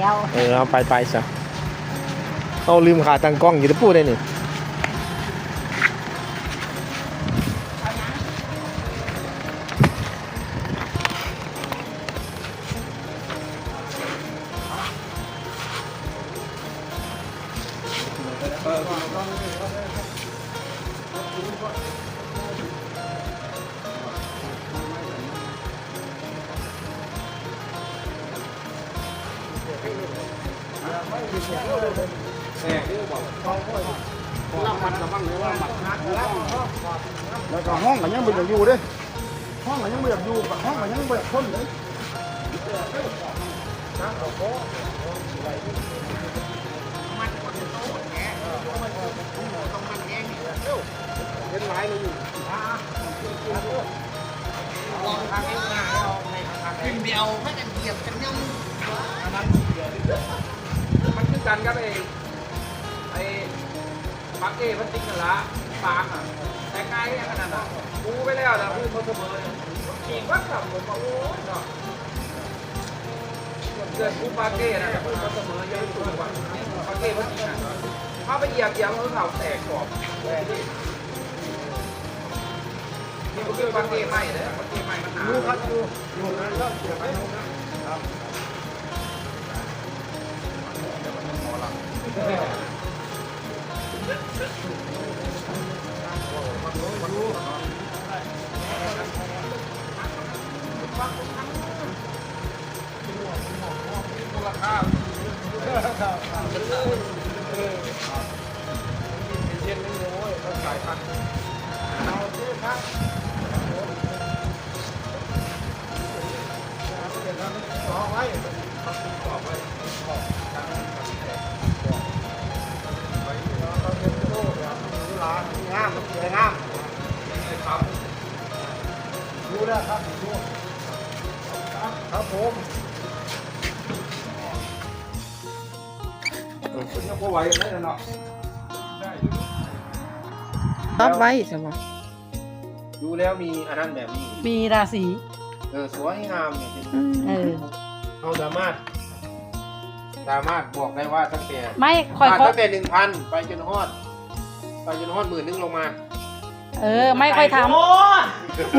ดียวเออเอาไปไปซะเอาลืมขาตั้งกล้องอยู่ที่ปูได้นี่ แล้วก็ห้องก็ยังบ่อยากอยู่เด้ห้องก็ยังบ่อยากอยู่ห้องก็ยังบ่อยากทนเลย มันคือกับไอ้ไอ้ปักเก้พลาสติกนั่นละปากอะแต่ง่ายแค่ขนาดนั้นกูไปแล้วนะพูดเขาเสมอเลยขี่วัดขับผมบอกโอ้ยเนาะเกิดกูปากเก้นะพูดเขาเสมอเยอะสุดกว่าปากเก้พลาสติกน่ะเข้าไปเหยียบเหยียบเขาเข่าแตกกรอบนี่ก็คือปากเก้ไหมเลยปากเก้ไหมมันหนาอยู่ครับอยู่อยู่นะก็เสียไปนะครับ ง ยังพอไหวได้เนาะรับไว้ใช่ไหมดูแล้วมีอันนั้นแบบนี้ มีราศีเออสวยงามเนี่ยเออเราสามารถ สามารถบอกได้ว่าตั้งแต่ไม่คอยอ่าคตั้งแต่หนึ่งพันไปจนฮอด ไปจนฮอดหมื่นนึงลงมาเออ ไม่ค่อยถาม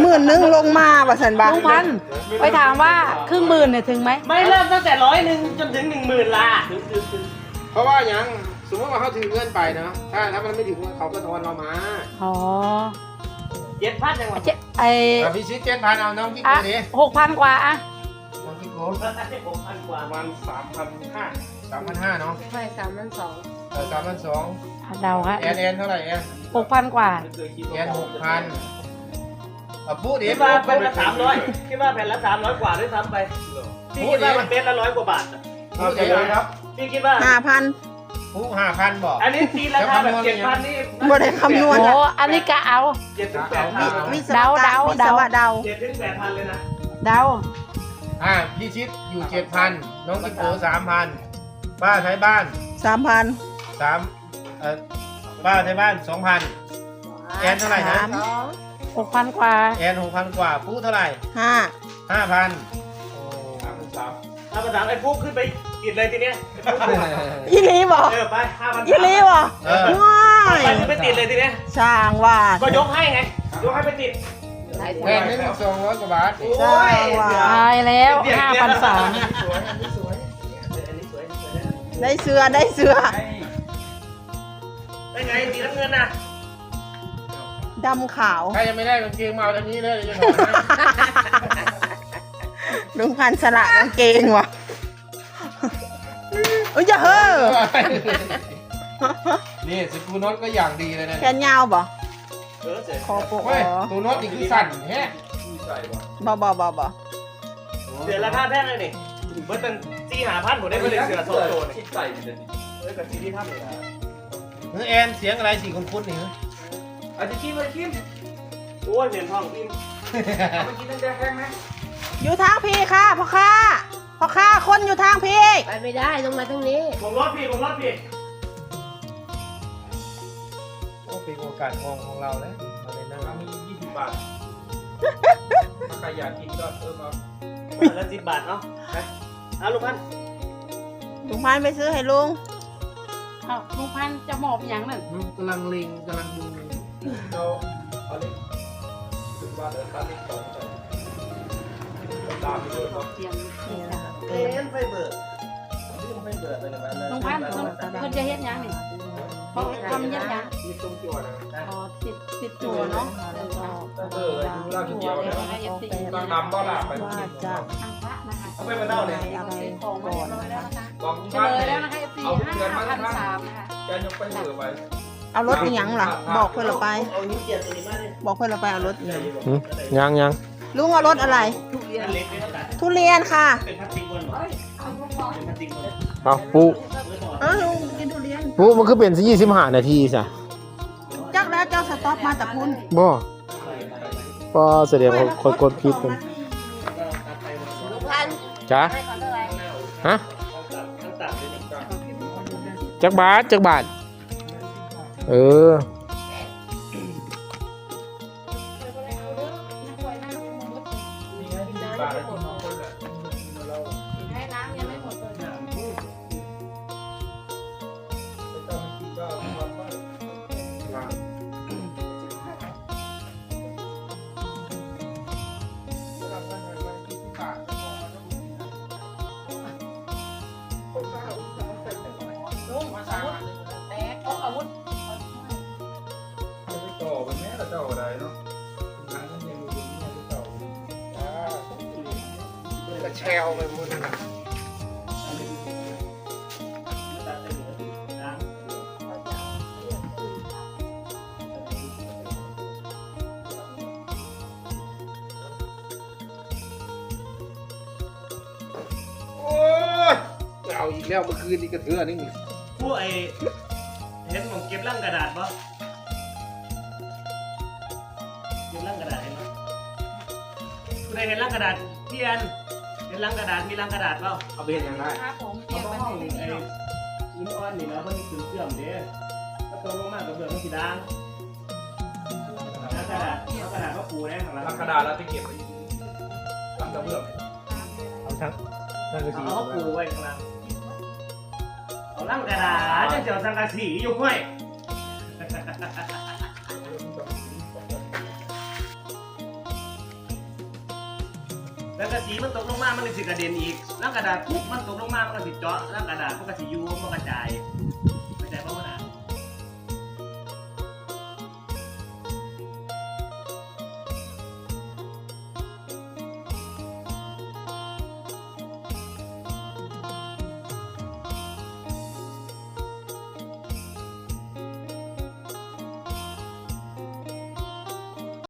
หมื่นนึงลงมาว่าสันบาลุงพันธุ์ไปถามว่าครึ่งหมื่นเนี่ยถึงไหมไม่เริ่มตั้งแต่ร้อยหนึ่งจนถึงหนึ่งหมื่นละ เพราะว่าอย่างสมมติว่าเขาถือเงินไปนะถ้าถ้ามันไม่ถึงเขาก็ทอนเรามาอ๋อเจ็ดพันยังวะเจ๊ไอแต่พี่ชิดเจ็ดพันเอาน้องกิ๊กอะดูดิหกพันกว่าอะน้องกิ๊กโกหกพันกว่าประมาณสามพันห้าสามพันห้าเนาะใช่สามพันสองเออสามพันสองเดาค่ะแอนแอนเท่าไหร่แอนหกพันกว่าแอนหกพันอะพูดดิคิดว่าแผ่นละสามร้อยคิดว่าแผ่นละสามร้อยกว่าด้วยซ้ำไปพี่คิดว่ามันเป็นละร้อยกว่าบาทอะพูดดิครับ พี่คิดว่าห้าพันพูดห้าพันบอกอันนี้ตีราคาแบบเจ็ดพันนี่บ่ได้คำนวณโอ้อะอันนี้กะเอา เจ็ดถึงแปดพันวิศวเดากรเดารวิศเดาวะเดา เจ็ดถึงแปดพันเลยนะเดา อ่าพี่ชิดอยู่เจ็ดพันน้องกิ๊กโกสามพันป้าไทยบ้านสามพันสามเอ่อป้าไทยบ้านสองพันแอนเท่าไหร่นะสามหกพันกว่า แอนหกพันกว่าพูดเท่าไหร่ห้าห้าพันถ้าภาษาไอ้ฟุกขึ้นไป ติดเลยทีเนี้ยไอ้ฟุ๊กอีหลีบ่เออไปห้าพันอีหลีบ่เออว้ายไปขึ้นไปติดเลยทีเนี้ยสร้างว่าก็ยกให้ไงยกให้ไปติดหลายแพงนิดสองร้อยกว่าบาทโอ้สร้างยว่าตายแล้วห้าพันสามได้เสือได้เสือได้ไงสีน้ำเงินน่ะดำขาวใครยังไม่ได้กางเกงมาเอาทางนี้เลยเดี๋ยวจะบอกให้ลุงพันธุ์สละกางเกงว่ะเอ้ยอย่าเฮ้อนี่สกูน็อตก็อย่างดีเลยนะแขนยาวบ่เออเสร็จคอโปเฮ้ยอ๋อตัวน็อตนี่คือสั่นแฮะบ่บ่บ่บ่เสือราคาแพงเลยนี่เมื่อตั้งสี่หาพันผมได้ไปเลยเสือโซโซนี่คิดใส่ดิเออกับซีที่ทำเลยนะเฮ้ยแอนเสียงอะไรสีคุ้นๆนี่อาจจะคิดว่าคิดโอ้ยเหรียญทองอินเอาไปกินตั้งแต่แพงไหมอยู่ทางพี่ค่ะพ่อค้า พ่อค้าคนอยู่ทางพี่ไปไม่ได้ต้องมาตรงนี้ผมรถพี่ผมรถพี่โอ้เป็นโอกาสทองของเราแล้วเราได้นั่งเรามียี่สิบบาท ถ้าใครอยากกินก็เออมาละสิบบาทเนาะไปเอาลูกพันลุงพันธุ์ไปซื้อให้ลุงเอาลุงพันธุ์จะหมอบอย่างนั้นอืมกำลังเล็งกำลังดูเราเอาเล็กถึงบ้านเดินตามเล็กสองไป เตรียมนี่นะเอ็นไฟเบิร์ดที่มันไฟเบิดไปเลยมันเลยลุงพันธุ์เพิ่นเพิ่นจะเฮ็ดหยังนี่เขาทำเฮ็ดหยังมีตรงจั่วนะอ๋อติดติดจั่วเนาะเออเล่างจั่เดียวเดียวนะต้องนดำก็ลาไปว่าจะทางพระนะคะเอาไปมาเน่าเลยอะไรของมาก่อเรียนบอยแล้วนะคะลองเฉท่านลยเลแล้วนะคะเอฟซีเอาทุกเดือนห้าพันทุกครั้งสามนะคะแกยกไปเหือไปเอารถอีหยังล่ะบอกเพื่อนเราไป บอกเพื่อนเราไปเอารถอีหยังยังยัง ลุงเอารถอะไรเล็กเลยนะทุเรียนค่ะเป็นพลาสติกวนเป็นพลาสติกวนเอาปูเออลุงกินทุเรียนปูมันคือเป็นยี่สิบห้านาทีจ้ะจักแล้วเจ้าสต็อปมาแต่พุ่นบ่ก็แสดงว่าคนกดผิดกันลุงพันธุ์จ้ะให้ก่อนเท่าไหร่ฮะน้ำตาลเลยนี่จักบาทจักบาท เออ ไงที่บ้านแล้วที่น้องคนแหละเราให้น้ำยังไม่หมดเลยไม่ต้องกินก็วันไปลาลุงอาวุธแตกเอาอาวุธไม่ต่อเป็นแม่ละเจ้าอะไรเนาะ แชวไปหมดนะโอ้ยเอาอีกแล้วเมื่อคืนนี้กระเทือนนี่ผู้ไอเห็นผมเก็บร่างกระดาษปะเก็บร่างกระดาษเห็นไหมคุณได้เห็นร่างกระดาษพี่แอน เห็นร่างกระดาษมีร่างกระดาษเปล่าเอาไปเห็นยังไงครับผมเตรีเอายมมาไว้ห้องให้ไอ้อินออนนี่นะมันถึงเสื่อมเด้ถ้าตกลงมากกับเบื่อมันสีด่างแล้วกระดาษแล้วกระดาษก็ปูได้ของเราลักกระดาษเราจะเก็บไว้ลังกระเบื้องเอาทั้งนั่นก็สีเอาเขาปูไว้ข้างล่างเอาร่างกระดาษจะเจียวสังกะสีอยู่ห้วย แล้วกระสีมันตกลงมา มันเลยสิกระเด็นอีก แล้วกระดาษปุ๊บมันตกลงมา มันก็สิเจาะ แล้วกระดาษมันก็สิยูมันกระจาย